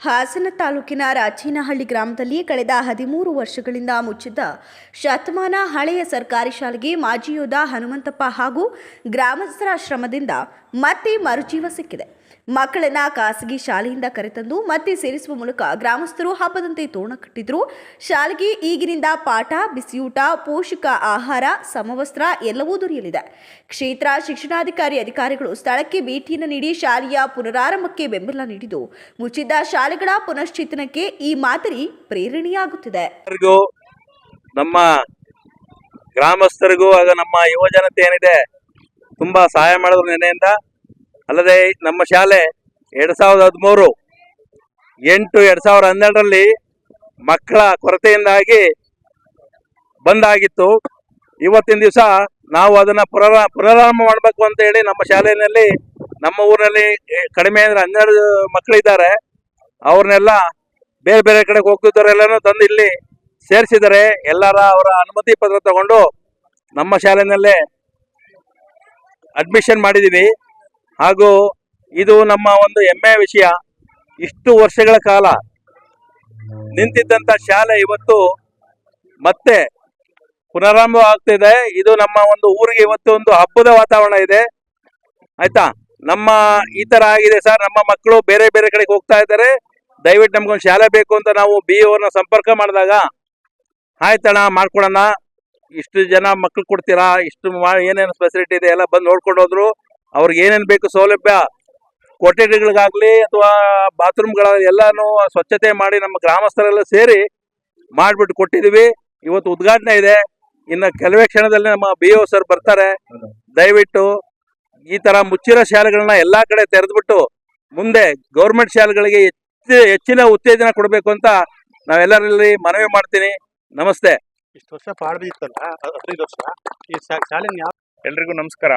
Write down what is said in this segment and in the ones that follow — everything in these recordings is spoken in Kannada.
ಹಾಸನ ತಾಲೂಕಿನ ರಾಚೇನಹಳ್ಳಿ ಗ್ರಾಮದಲ್ಲಿ ಕಳೆದ ಹದಿಮೂರು ವರ್ಷಗಳಿಂದ ಮುಚ್ಚಿದ್ದ ಶತಮಾನ ಹಳೆಯ ಸರ್ಕಾರಿ ಶಾಲೆಗೆ ಮಾಜಿ ಯೋಧ ಹನುಮಂತಪ್ಪ ಹಾಗೂ ಗ್ರಾಮಸ್ಥರ ಶ್ರಮದಿಂದ ಮತ್ತೆ ಮರುಜೀವ ಸಿಕ್ಕಿದೆ. ಮಕ್ಕಳನ್ನ ಖಾಸಗಿ ಶಾಲೆಯಿಂದ ಕರೆತಂದು ಮತ್ತೆ ಸೇರಿಸುವ ಮೂಲಕ ಗ್ರಾಮಸ್ಥರು ಹಬ್ಬದಂತೆ ತೋರಣ ಕಟ್ಟಿದ್ರು. ಶಾಲೆಗೆ ಈಗಿನಿಂದ ಪಾಠ, ಬಿಸಿಯೂಟ, ಪೋಷಕ ಆಹಾರ, ಸಮವಸ್ತ್ರ ಎಲ್ಲವೂ ದೊರೆಯಲಿದೆ. ಕ್ಷೇತ್ರ ಶಿಕ್ಷಣಾಧಿಕಾರಿ ಅಧಿಕಾರಿಗಳು ಸ್ಥಳಕ್ಕೆ ಭೇಟಿಯನ್ನು ನೀಡಿ ಶಾಲೆಯ ಪುನರಾರಂಭಕ್ಕೆ ಬೆಂಬಲ ನೀಡಿದ್ದು. ಮುಚ್ಚಿದ್ದ ಶಾಲೆಗಳ ಪುನಶ್ಚೇತನಕ್ಕೆ ಈ ಮಾದರಿ ಪ್ರೇರಣೆಯಾಗುತ್ತಿದೆ. ನಮ್ಮ ಗ್ರಾಮಸ್ಥರಿಗೂ, ಆಗ ನಮ್ಮ ಯುವ ಜನತೆ ಏನಿದೆ, ತುಂಬಾ ಸಹಾಯ ಮಾಡಿದ್ರು ನೆನೆಯಿಂದ. ಅಲ್ಲದೆ ನಮ್ಮ ಶಾಲೆ ಎರಡ್ ಸಾವಿರದ ಹದಿಮೂರು, ಎಂಟು ಎರಡ್ ಸಾವಿರದ ಹನ್ನೆರಡರಲ್ಲಿ ಮಕ್ಕಳ ಕೊರತೆಯಿಂದಾಗಿ ಬಂದಾಗಿತ್ತು. ಇವತ್ತಿನ ದಿವಸ ನಾವು ಅದನ್ನ ಪುನರ, ಪುನರಾರಂಭ ಮಾಡಬೇಕು ಅಂತ ಹೇಳಿ ನಮ್ಮ ಶಾಲೆಯಲ್ಲಿ, ನಮ್ಮ ಊರಿನಲ್ಲಿ ಕಡಿಮೆ ಅಂದ್ರೆ ಹನ್ನೆರಡು ಮಕ್ಕಳಿದ್ದಾರೆ. ಅವ್ರನ್ನೆಲ್ಲ ಬೇರೆ ಬೇರೆ ಕಡೆಗೆ ಹೋಗ್ತಿದ್ದವರೆಲ್ಲನೂ ತಂದು ಇಲ್ಲಿ ಸೇರಿಸಿದರೆ ಎಲ್ಲರ ಅವರ ಅನುಮತಿ ಪತ್ರ ತಗೊಂಡು ನಮ್ಮ ಶಾಲೆಯಲ್ಲೇ ಅಡ್ಮಿಷನ್ ಮಾಡಿದ್ದೀವಿ ಹಾಗೂ ಇದು ನಮ್ಮ ಒಂದು ಹೆಮ್ಮೆಯ ವಿಷಯ. ಇಷ್ಟು ವರ್ಷಗಳ ಕಾಲ ನಿಂತಿದ್ದಂತ ಶಾಲೆ ಇವತ್ತು ಮತ್ತೆ ಪುನರಾರಂಭ ಆಗ್ತಿದೆ ಇದು. ನಮ್ಮ ಒಂದು ಊರಿಗೆ ಇವತ್ತು ಒಂದು ಹಬ್ಬದ ವಾತಾವರಣ ಇದೆ. ಆಯ್ತಾ? ನಮ್ಮ ಈ ತರ ಆಗಿದೆ ಸರ್. ನಮ್ಮ ಮಕ್ಕಳು ಬೇರೆ ಬೇರೆ ಕಡೆಗೆ ಹೋಗ್ತಾ ಇದ್ದಾರೆ. ದಯವಿಟ್ಟು ನಮ್ಗೊಂದು ಶಾಲೆ ಬೇಕು ಅಂತ ನಾವು ಬಿ ಅವ್ರನ್ನ ಸಂಪರ್ಕ ಮಾಡಿದಾಗ, ಆಯ್ತಣ್ಣ ಮಾಡ್ಕೊಡೋಣ ಇಷ್ಟು ಜನ ಮಕ್ಳು ಕೊಡ್ತೀರಾ? ಇಷ್ಟು ಏನೇನು ಫೆಸಿಲಿಟಿ ಇದೆ? ಎಲ್ಲ ಬಂದು ನೋಡ್ಕೊಂಡು ಹೋದ್ರು. ಅವ್ರಿಗೆ ಏನೇನು ಬೇಕು ಸೌಲಭ್ಯ ಕೊಠಡಿಗಳಿಗಾಗ್ಲಿ ಅಥವಾ ಬಾತ್ರೂಮ್ಗಳ ಎಲ್ಲಾನು ಸ್ವಚ್ಛತೆ ಮಾಡಿ ನಮ್ಮ ಗ್ರಾಮಸ್ಥರೆಲ್ಲ ಸೇರಿ ಮಾಡ್ಬಿಟ್ಟು ಕೊಟ್ಟಿದೀವಿ. ಇವತ್ತು ಉದ್ಘಾಟನೆ ಇದೆ. ಇನ್ನು ಕೆಲವೇ ಕ್ಷಣದಲ್ಲಿ ನಮ್ಮ ಬಿ ಓ ಸರ್ ಬರ್ತಾರೆ. ದಯವಿಟ್ಟು ಈ ತರ ಮುಚ್ಚಿರೋ ಶಾಲೆಗಳನ್ನ ಎಲ್ಲಾ ಕಡೆ ತೆರೆದ್ಬಿಟ್ಟು ಮುಂದೆ ಗೌರ್ಮೆಂಟ್ ಶಾಲೆಗಳಿಗೆ ಹೆಚ್ಚು ಹೆಚ್ಚಿನ ಉತ್ತೇಜನ ಕೊಡಬೇಕು ಅಂತ ನಾವೆಲ್ಲರಲ್ಲಿ ಮನವಿ ಮಾಡ್ತೀನಿ. ನಮಸ್ತೆ. ಇಷ್ಟು ವರ್ಷ ಪಾಡ್ಬಿತ್ತಲ್ಲ ಹದಿನೈದು ವರ್ಷ. ಈ ಶಾ- ಶಾಲೆನ ಯಾವ ಎಲ್ರಿಗೂ ನಮಸ್ಕಾರ.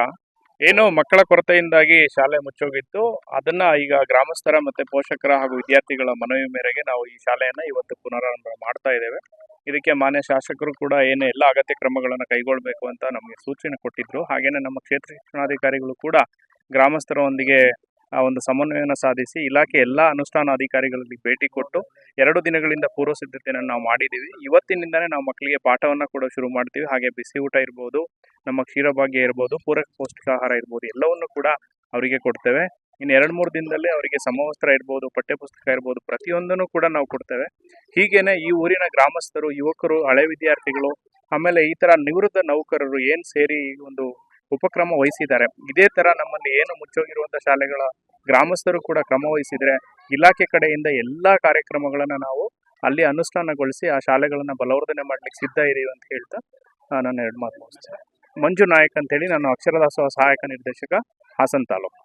ಏನು ಮಕ್ಕಳ ಕೊರತೆಯಿಂದಾಗಿ ಶಾಲೆ ಮುಚ್ಚೋಗಿತ್ತು. ಅದನ್ನ ಈಗ ಗ್ರಾಮಸ್ಥರ ಮತ್ತೆ ಪೋಷಕರ ಹಾಗೂ ವಿದ್ಯಾರ್ಥಿಗಳ ಮನವಿ ಮೇರೆಗೆ ನಾವು ಈ ಶಾಲೆಯನ್ನ ಇವತ್ತು ಪುನರಾರಂಭ ಮಾಡ್ತಾ ಇದ್ದೇವೆ. ಇದಕ್ಕೆ ಮಾನ್ಯ ಶಾಸಕರು ಕೂಡ ಏನು ಎಲ್ಲ ಅಗತ್ಯ ಕ್ರಮಗಳನ್ನು ಕೈಗೊಳ್ಳಬೇಕು ಅಂತ ನಮಗೆ ಸೂಚನೆ ಕೊಟ್ಟಿದ್ರು. ಹಾಗೇನೆ ನಮ್ಮ ಕ್ಷೇತ್ರ ಶಿಕ್ಷಣಾಧಿಕಾರಿಗಳು ಕೂಡ ಗ್ರಾಮಸ್ಥರೊಂದಿಗೆ ಆ ಒಂದು ಸಮನ್ವಯನ ಸಾಧಿಸಿ ಇಲಾಖೆ ಎಲ್ಲ ಅನುಷ್ಠಾನ ಅಧಿಕಾರಿಗಳಲ್ಲಿ ಭೇಟಿ ಕೊಟ್ಟು ಎರಡು ದಿನಗಳಿಂದ ಪೂರ್ವ ಸಿದ್ಧತೆಯನ್ನು ನಾವು ಮಾಡಿದ್ದೀವಿ. ಇವತ್ತಿನಿಂದಲೇ ನಾವು ಮಕ್ಕಳಿಗೆ ಪಾಠವನ್ನು ಕೂಡ ಶುರು ಮಾಡ್ತೀವಿ. ಹಾಗೆ ಬಿಸಿ ಊಟ ಇರ್ಬೋದು, ನಮ್ಮ ಕ್ಷೀರಭಾಗ್ಯ ಇರ್ಬೋದು, ಪೂರಕ ಪೌಷ್ಟಿಕಾಹಾರ ಇರ್ಬೋದು, ಎಲ್ಲವನ್ನು ಕೂಡ ಅವರಿಗೆ ಕೊಡ್ತೇವೆ. ಇನ್ನು ಎರಡು ಮೂರು ದಿನದಲ್ಲಿ ಅವರಿಗೆ ಸಮವಸ್ತ್ರ ಇರ್ಬೋದು, ಪಠ್ಯಪುಸ್ತಕ ಇರ್ಬೋದು, ಪ್ರತಿಯೊಂದನ್ನು ಕೂಡ ನಾವು ಕೊಡ್ತೇವೆ. ಹೀಗೇನೆ ಈ ಊರಿನ ಗ್ರಾಮಸ್ಥರು, ಯುವಕರು, ಹಳೆ ವಿದ್ಯಾರ್ಥಿಗಳು, ಆಮೇಲೆ ಈ ಥರ ನಿವೃತ್ತ ನೌಕರರು ಏನು ಸೇರಿ ಒಂದು ಉಪಕ್ರಮ ವಹಿಸಿದ್ದಾರೆ. ಇದೇ ತರ ನಮ್ಮಲ್ಲಿ ಏನು ಮುಚ್ಚೋಗಿರುವಂತ ಶಾಲೆಗಳ ಗ್ರಾಮಸ್ಥರು ಕೂಡ ಕ್ರಮ ವಹಿಸಿದ್ರೆ ಇಲಾಖೆ ಕಡೆಯಿಂದ ಎಲ್ಲಾ ಕಾರ್ಯಕ್ರಮಗಳನ್ನ ನಾವು ಅಲ್ಲಿ ಅನುಷ್ಠಾನಗೊಳಿಸಿ ಆ ಶಾಲೆಗಳನ್ನ ಬಲವರ್ಧನೆ ಮಾಡ್ಲಿಕ್ಕೆ ಸಿದ್ಧ ಇರಿ ಅಂತ ಹೇಳ್ತಾ ನಾನು ಎರಡು ಮಾತು ಮುಗಿಸ್ತೇನೆ. ಮಂಜು ನಾಯಕ್ ಅಂತೇಳಿ ನಾನು ಅಕ್ಷರದಾಸೋಹ ಸಹಾಯಕ ನಿರ್ದೇಶಕ ಹಾಸನ್ ತಾಲೂಕು.